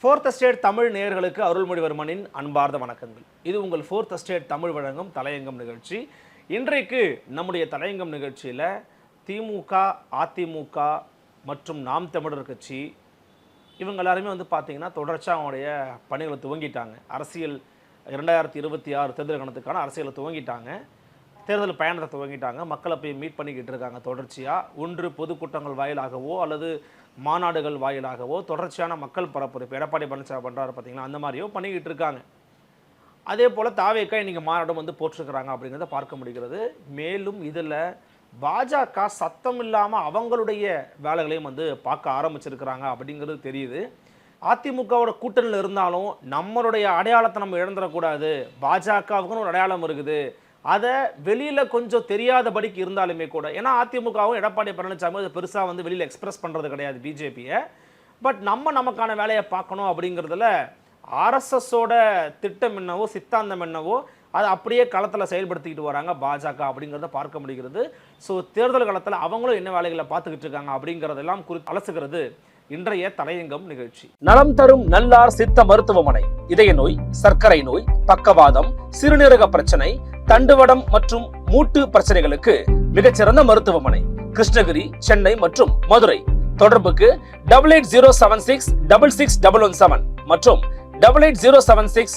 Fourth state Tamil நேயர்களுக்கு அருள்மொழிவர்மனின் அன்பார்ந்த வணக்கங்கள். இது உங்கள் ஃபோர்த் ஸ்டேட் தமிழ் வழங்கும் தலையங்கம் நிகழ்ச்சி. இன்றைக்கு நம்முடைய தலையங்கம் நிகழ்ச்சியில் திமுக அதிமுக மற்றும் நாம் தமிழர் கட்சி இவங்க எல்லாருமே வந்து பார்த்திங்கன்னா தொடர்ச்சியாக அவங்களுடைய பணிகளை துவங்கிட்டாங்க. அரசியல் இரண்டாயிரத்தி இருபத்தி ஆறு தேர்தல் கணத்துக்கான அரசியலை துவங்கிட்டாங்க. தேர்தல் பயணத்தை துவங்கிட்டாங்க. மக்களை போய் மீட் பண்ணிக்கிட்டு இருக்காங்க. தொடர்ச்சியாக ஒன்று பொதுக்கூட்டங்கள் வாயிலாகவோ அல்லது மாநாடுகள் வாயிலாகவோ தொடர்ச்சியான மக்கள் பரப்புரைப்பு எடப்பாடி பழனிசாமி பண்ணுறாரு பார்த்தீங்களா அந்த மாதிரியோ பண்ணிக்கிட்டு இருக்காங்க. அதே போல் தாவேக்கா இன்றைக்கி மாநாடும் வந்து போட்டிருக்கிறாங்க அப்படிங்கிறத பார்க்க முடிகிறது. மேலும் இதில் பாஜக சத்தம் இல்லாமல் அவங்களுடைய வேலைகளையும் வந்து பார்க்க ஆரம்பிச்சிருக்கிறாங்க அப்படிங்கிறது தெரியுது. அதிமுகவோட கூட்டணியில் இருந்தாலும் நம்மளுடைய அடையாளத்தை நம்ம இழந்துடக்கூடாது. பாஜகவுக்குன்னு ஒரு அடையாளம் இருக்குது. அதை வெளியில் கொஞ்சம் தெரியாதபடிக்கு இருந்தாலுமே கூட ஏன்னா அதிமுகவும் எடப்பாடி பழனிசாமி அதை பெருசாக வந்து வெளியில் எக்ஸ்பிரஸ் பண்ணுறது கிடையாது பிஜேபியை. பட் நம்ம நமக்கான வேலையை பார்க்கணும் அப்படிங்கிறதுல ஆர்எஸ்எஸோட திட்டம் என்னவோ சித்தாந்தம் என்னவோ அதை அப்படியே களத்தில் செயல்படுத்திக்கிட்டு வராங்க பாஜக அப்படிங்கிறத பார்க்க முடிகிறது. ஸோ தேர்தல் காலத்தில் அவங்களும் என்ன வேலைகளை பார்த்துக்கிட்டு இருக்காங்க அப்படிங்கிறதெல்லாம் குறித்து அலசுகிறது இன்றைய தலையங்கம் நிகழ்ச்சி. நலம் தரும் நல்லார் சித்த மருத்துவமனை இதய நோய் சர்க்கரை நோய் பக்கவாதம் சிறுநீரக பிரச்சனை தண்டுவடம் மற்றும் மூட்டு பிரச்சனைகளுக்கு மிகச்சிறந்த மருத்துவமனை. கிருஷ்ணகிரி சென்னை மற்றும் மதுரை. தொடர்புக்கு double eight zero seven six double six double one seven மற்றும் double eight zero seven six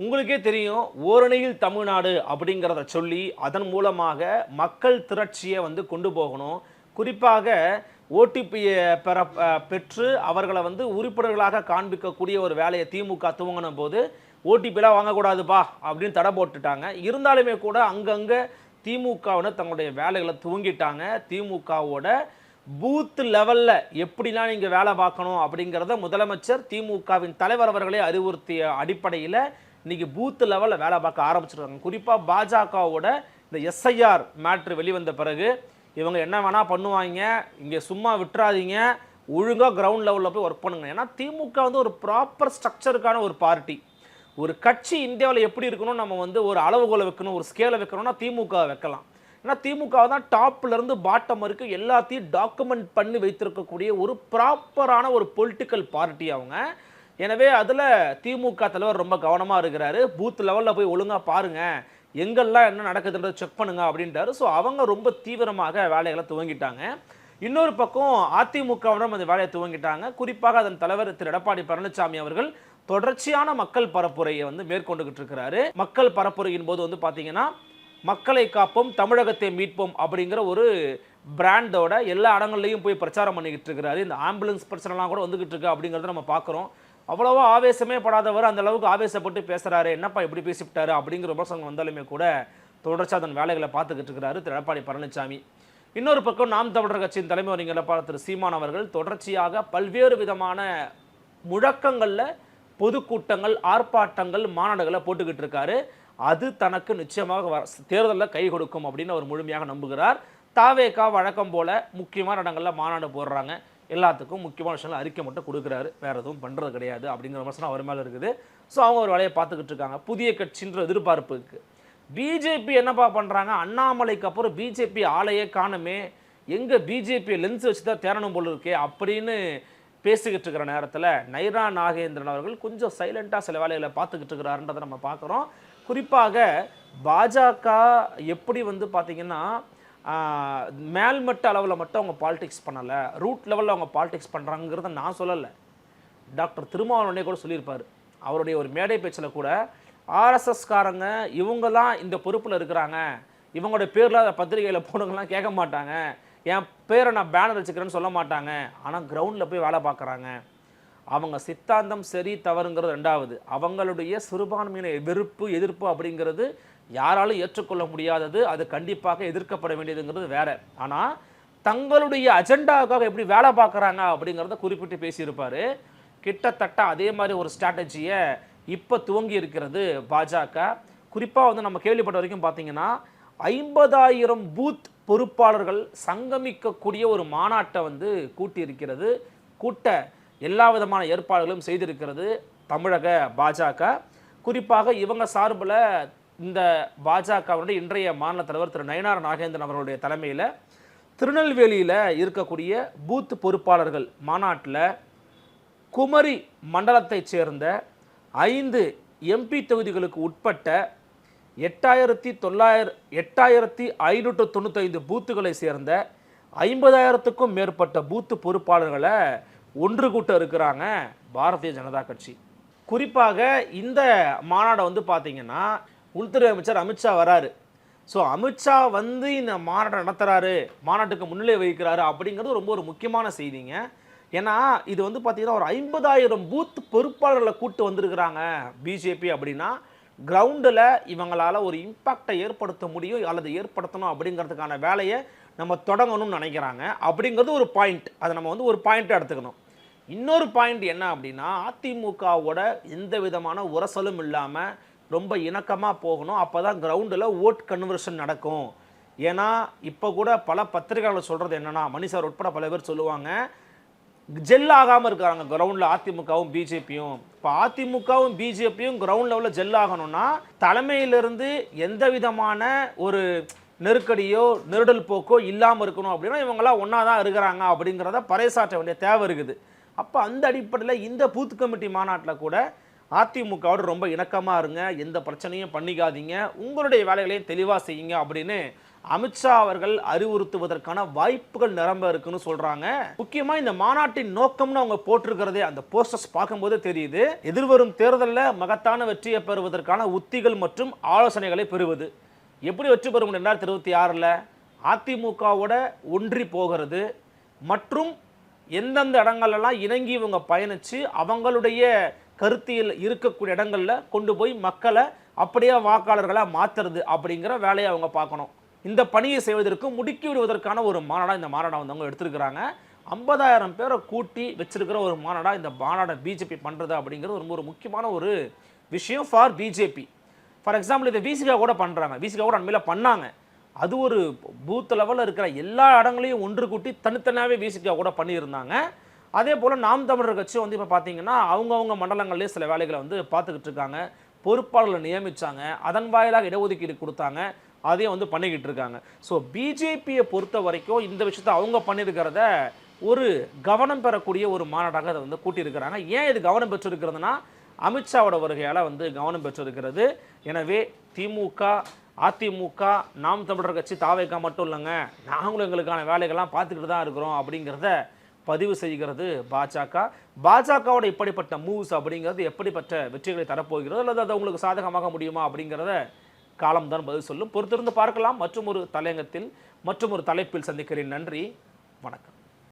உங்களுக்கே தெரியும் ஓரணியில் தமிழ்நாடு அப்படிங்கிறத சொல்லி அதன் மூலமாக மக்கள் திரட்சியை வந்து கொண்டு போகணும். குறிப்பாக ஓடிபியை பெற பெற்று அவர்களை வந்து உறுப்பினர்களாக காண்பிக்கக்கூடிய ஒரு வேலையை திமுக துவங்கின போது ஓடிபிலாம் வாங்கக்கூடாதுப்பா அப்படின்னு தடை போட்டுட்டாங்க. இருந்தாலுமே கூட அங்கங்கே திமுகவினர் தங்களுடைய வேலைகளை துவங்கிட்டாங்க. திமுகவோட பூத் லெவலில் எப்படிலாம் நீங்கள் வேலை பார்க்கணும் அப்படிங்கிறத முதலமைச்சர் திமுகவின் தலைவர் அவர்களே அறிவுறுத்திய அடிப்படையில் இன்னைக்கு பூத் லெவலில் வேலை பார்க்க ஆரம்பிச்சிருக்காங்க. குறிப்பாக பாஜகவோட இந்த எஸ்ஐஆர் மேட்ரு வெளிவந்த பிறகு இவங்க என்ன வேணால் பண்ணுவாங்க இங்கே சும்மா விட்டுறாதீங்க ஒழுங்காக கிரவுண்ட் லெவலில் போய் ஒர்க் பண்ணுங்க. ஏன்னா திமுக வந்து ஒரு ப்ராப்பர் ஸ்ட்ரக்சருக்கான ஒரு பார்ட்டி ஒரு கட்சி இந்தியாவில் எப்படி இருக்கணும் நம்ம வந்து ஒரு அளவுகோலை வைக்கணும் ஒரு ஸ்கேலை வைக்கணும்னா திமுக வைக்கலாம். ஏன்னா திமுக தான் டாப்லேருந்து பாட்டம் வரைக்கும் எல்லாத்தையும் டாக்குமெண்ட் பண்ணி வைத்திருக்கக்கூடிய ஒரு ப்ராப்பரான ஒரு பொலிட்டிக்கல் பார்ட்டி அவங்க. எனவே அதில் திமுக தலைவர் ரொம்ப கவனமாக இருக்கிறாரு. பூத் லெவலில் போய் ஒழுங்காக பாருங்கள் எங்கெல்லாம் என்ன நடக்குதுன்றதை செக் பண்ணுங்க அப்படின்றாரு. ஸோ அவங்க ரொம்ப தீவிரமாக வேலைகளை துவங்கிட்டாங்க. இன்னொரு பக்கம் அதிமுகவிடம் அந்த வேலையை துவங்கிட்டாங்க. குறிப்பாக அதன் தலைவர் திரு. எடப்பாடி பழனிசாமி அவர்கள் தொடர்ச்சியான மக்கள் பரப்புரையை வந்து மேற்கொண்டுகிட்டு இருக்கிறாரு. மக்கள் பரப்புரையின் போது வந்து பார்த்தீங்கன்னா மக்களை காப்போம் தமிழகத்தை மீட்போம் அப்படிங்கிற ஒரு பிராண்டோட எல்லா இடங்கள்லையும் போய் பிரச்சாரம் பண்ணிக்கிட்டு இருக்கிறாரு. இந்த ஆம்புலன்ஸ் பிரச்சனைலாம் கூட வந்துகிட்டு இருக்கு அப்படிங்கிறத நம்ம பார்க்குறோம் அவ்வளோவா ஆவேசமே படாதவர் அந்த அளவுக்கு ஆவேசப்பட்டு பேசுகிறாரு என்னப்பா இப்படி பேசிவிட்டாரு? அப்படிங்கிற விமர்சனம் வந்தாலுமே கூட தொடர்ச்சி அதன் வேலைகளை பார்த்துக்கிட்டு இருக்கிறாரு திரு எடப்பாடி பழனிசாமி இன்னொரு பக்கம் நாம் தமிழர் கட்சியின் தலைமை ஒருங்கிணைப்பாளர் திரு சீமான் அவர்கள் தொடர்ச்சியாக பல்வேறு விதமான முழக்கங்களில் பொதுக்கூட்டங்கள் ஆர்ப்பாட்டங்கள் மாநாடுகளை போட்டுக்கிட்டு இருக்காரு. அது தனக்கு நிச்சயமாக வர தேர்தலில் கை கொடுக்கும் அப்படின்னு அவர் முழுமையாக நம்புகிறார். தாவேக்கா வழக்கம் போல முக்கியமான இடங்களில் மாநாடு போடுறாங்க. எல்லாத்துக்கும் முக்கியமான விஷயம் அறிக்கை மட்டும் கொடுக்குறாரு. வேறு எதுவும் பண்ணுறது கிடையாது அப்படிங்கிற விமர்சனம் அவர் மேலே இருக்குது. ஸோ அவங்க ஒரு வேலையை பார்த்துக்கிட்டு இருக்காங்க. புதிய கட்சின்ற எதிர்பார்ப்புக்கு. பிஜேபி என்னப்பா பண்ணுறாங்க அண்ணாமலைக்கு அப்புறம் பிஜேபி ஆளையே காணுமே. எங்கே பிஜேபி லென்ஸ் வச்சு தான் தேரணும் போல் இருக்கே அப்படின்னு பேசிக்கிட்டு இருக்கிற நேரத்தில் நைரா நாகேந்திரன் அவர்கள் கொஞ்சம் சைலண்ட்டாக சில வேலைகளை பார்த்துக்கிட்டு இருக்கிறாருன்றதை நம்ம பார்க்குறோம். குறிப்பாக பாஜக எப்படி வந்து பார்த்திங்கன்னா மேல்மட்ட அளவில் மட்டும் அவங்க பாலிடிக்ஸ் பண்ணலை. ரூட் லெவலில் அவங்க பாலிடிக்ஸ் பண்ணுறாங்கிறத நான் சொல்லலை. டாக்டர் திருமாவளவனே கூட சொல்லியிருப்பார். அவருடைய ஒரு மேடை பேச்சில் கூட ஆர்எஸ்எஸ்காரங்க இவங்க தான் இந்த பொறுப்பில் இருக்கிறாங்க. இவங்களுடைய பேரில் அதை பத்திரிகையில் போனவங்கலாம் கேட்க மாட்டாங்க. என் பேரை நான் பேனர் வச்சுக்கிறேன்னு சொல்ல மாட்டாங்க. ஆனால் கிரவுண்டில் போய் வேலை பார்க்குறாங்க. அவங்க சித்தாந்தம் சரி தவறுங்கிறது ரெண்டாவது. அவங்களுடைய சிறுபான்மையின வெறுப்பு எதிர்ப்பு அப்படிங்கிறது யாராலும் ஏற்றுக்கொள்ள முடியாதது. அது கண்டிப்பாக எதிர்க்கப்பட வேண்டியதுங்கிறது வேற. ஆனால் தங்களுடைய அஜெண்டாவுக்காக எப்படி வேலை பார்க்குறாங்க அப்படிங்கிறத குறிப்பிட்டு பேசியிருப்பார். கிட்டத்தட்ட அதே மாதிரி ஒரு ஸ்ட்ராட்டஜியை இப்போ துவங்கி இருக்கிறது பாஜக. குறிப்பாக வந்து நம்ம கேள்விப்பட்ட வரைக்கும் பார்த்தீங்கன்னா ஐம்பதாயிரம் பூத் பொறுப்பாளர்கள் சங்கமிக்கக்கூடிய ஒரு மாநாட்டை வந்து கூட்டியிருக்கிறது. கூட்ட எல்லா விதமான ஏற்பாடுகளும் செய்திருக்கிறது தமிழக பாஜக. குறிப்பாக இவங்க சார்பில் இந்த பாஜகவினுடைய இன்றைய மாநில தலைவர் திரு நயனார் நாகேந்திரன் அவர்களுடைய தலைமையில் திருநெல்வேலியில் இருக்கக்கூடிய பூத் பொறுப்பாளர்கள் மாநாட்டில் குமரி மண்டலத்தைச் சேர்ந்த ஐந்து எம்பி தொகுதிகளுக்கு உட்பட்ட எட்டாயிரத்தி தொள்ளாயிர எட்டாயிரத்தி ஐநூற்று தொண்ணூத்தைந்து பூத்துகளை சேர்ந்த ஐம்பதாயிரத்துக்கும் மேற்பட்ட பூத்து பொறுப்பாளர்களை ஒன்று கூட்ட இருக்கிறாங்க பாரதிய ஜனதா கட்சி. குறிப்பாக இந்த மாநாடை வந்து பார்த்தீங்கன்னா உள்துறை அமைச்சர் அமித்ஷா வராரு. ஸோ அமித்ஷா வந்து இந்த மாநாட்டை நடத்துகிறாரு மாநாட்டுக்கு முன்னிலை வகிக்கிறாரு அப்படிங்கிறது ரொம்ப ஒரு முக்கியமான செய்திங்க. ஏன்னா இது வந்து பார்த்தீங்கன்னா ஒரு ஐம்பதாயிரம் பூத் பொறுப்பாளர்களை கூட்டு வந்திருக்கிறாங்க பிஜேபி அப்படின்னா கிரவுண்டில் இவங்களால் ஒரு இம்பாக்டை ஏற்படுத்த முடியும் அல்லது ஏற்படுத்தணும் அப்படிங்கிறதுக்கான வேலையை நம்ம தொடங்கணும்னு நினைக்கிறாங்க. அப்படிங்கிறது ஒரு பாயிண்ட் அதை நம்ம வந்து ஒரு பாயிண்ட்டை எடுத்துக்கணும். இன்னொரு பாயிண்ட் என்ன அப்படின்னா அதிமுகவோட எந்த விதமான உரசலும் இல்லாமல் ரொம்ப இணக்கமாக போகணும். அப்போ தான் கிரவுண்டில் ஓட் கன்வர்ஷன் நடக்கும். ஏன்னா இப்போ கூட பல பத்திரிகையாளர் சொல்கிறது என்னென்னா மணி சார் உட்பட பல பேர் சொல்லுவாங்க ஜெல் ஆகாமல் இருக்காங்க கிரவுண்டில் அதிமுகவும் பிஜேபியும். இப்போ அதிமுகவும் பிஜேபியும் கிரவுண்ட் லெவலில் ஜெல் ஆகணும்னா தலைமையிலிருந்து எந்த விதமான ஒரு நெருக்கடியோ நெருடல் போக்கோ இல்லாமல் இருக்கணும் அப்படின்னா இவங்களாம் ஒன்றா தான் இருக்கிறாங்க அப்படிங்கிறத பறைசாற்ற வேண்டிய தேவை இருக்குது. அப்போ அந்த அடிப்படையில் இந்த பூத் கமிட்டி மாநாட்டில் கூட அதிமுகவோட ரொம்ப இணக்கமாக இருங்க எந்த பிரச்சனையும் பண்ணிக்காதீங்க உங்களுடைய வேலைகளையும் தெளிவாக செய்யுங்க அப்படின்னு அமித்ஷா அவர்கள் அறிவுறுத்துவதற்கான வாய்ப்புகள் நிரம்ப இருக்குன்னு சொல்கிறாங்க முக்கியமாக இந்த மாநாட்டின் நோக்கம்னு அவங்க போட்டிருக்கிறதே அந்த போஸ்டர்ஸ் பார்க்கும்போது தெரியுது. எதிர்வரும் தேர்தலில் மகத்தான வெற்றியை பெறுவதற்கான உத்திகள் மற்றும் ஆலோசனைகளை பெறுவது. எப்படி வெற்றி பெற முடியும் ரெண்டாயிரத்தி இருபத்தி ஆறில்? அதிமுகவோட ஒன்றி போகிறது மற்றும் எந்தெந்த இடங்கள்லாம் இணங்கி இவங்க பயணித்து அவங்களுடைய கருத்தியில் இருக்கக்கூடிய இடங்களில் கொண்டு போய் மக்களை அப்படியே வாக்காளர்களாக மாற்றுறது அப்படிங்கிற வேலையை அவங்க பார்க்கணும். இந்த பணியை செய்வதற்கு முடுக்கி விடுவதற்கான ஒரு மாநாடாக இந்த மாநாடை வந்து அவங்க எடுத்திருக்கிறாங்க. ஐம்பதாயிரம் பேரை கூட்டி வச்சிருக்கிற ஒரு மாநாடாக இந்த மாநாடை பிஜேபி பண்ணுறது அப்படிங்கிறது ரொம்ப ஒரு முக்கியமான ஒரு விஷயம் ஃபார் பிஜேபி ஃபார் எக்ஸாம்பிள் இதை விசிகா கூட பண்ணுறாங்க விசிகா கூட அண்மையில் பண்ணாங்க. அது ஒரு பூத் லெவலில் இருக்கிற எல்லா இடங்களையும் ஒன்று கூட்டி தனித்தனியாகவே விசிகா கூட பண்ணியிருந்தாங்க. அதே போல் நாம் தமிழர் கட்சி வந்து இப்போ பார்த்தீங்கன்னா அவங்கவுங்க மண்டலங்கள்லேயே சில வேலைகளை வந்து பார்த்துக்கிட்டு இருக்காங்க. பொறுப்பாளர்களை நியமித்தாங்க அதன் வாயிலாக இடஒதுக்கீடு கொடுத்தாங்க. அதையும் வந்து பண்ணிக்கிட்டு இருக்காங்க. ஸோ பிஜேபியை பொறுத்த வரைக்கும் இந்த விஷயத்தை அவங்க பண்ணியிருக்கிறத ஒரு கவனம் பெறக்கூடிய ஒரு மாநாடாக அதை வந்து கூட்டியிருக்கிறாங்க. ஏன் இது கவனம் பெற்றிருக்கிறதுனா அமித்ஷாவோட வருகையால் வந்து கவனம் பெற்றிருக்கிறது. எனவே திமுக அதிமுக நாம் தமிழர் கட்சி தாவேக்கா மட்டும் இல்லைங்க. நாங்களும் எங்களுக்கான வேலைகள்லாம் பார்த்துக்கிட்டு தான் இருக்கிறோம் அப்படிங்கிறத பதிவு செய்கிறது பாஜக. பாஜகவோட இப்படிப்பட்ட மூவ்ஸ் அப்படிங்கிறது எப்படிப்பட்ட வெற்றிகளை தரப்போகிறது அல்லது அது உங்களுக்கு சாதகமாக முடியுமா அப்படிங்கிறத காலம்தான் பதில் சொல்லும். பொறுத்திருந்து பார்க்கலாம். மற்றும் ஒரு தலையங்கத்தில் மற்றும் ஒரு தலைப்பில் சந்திக்கிறேன். நன்றி. வணக்கம்.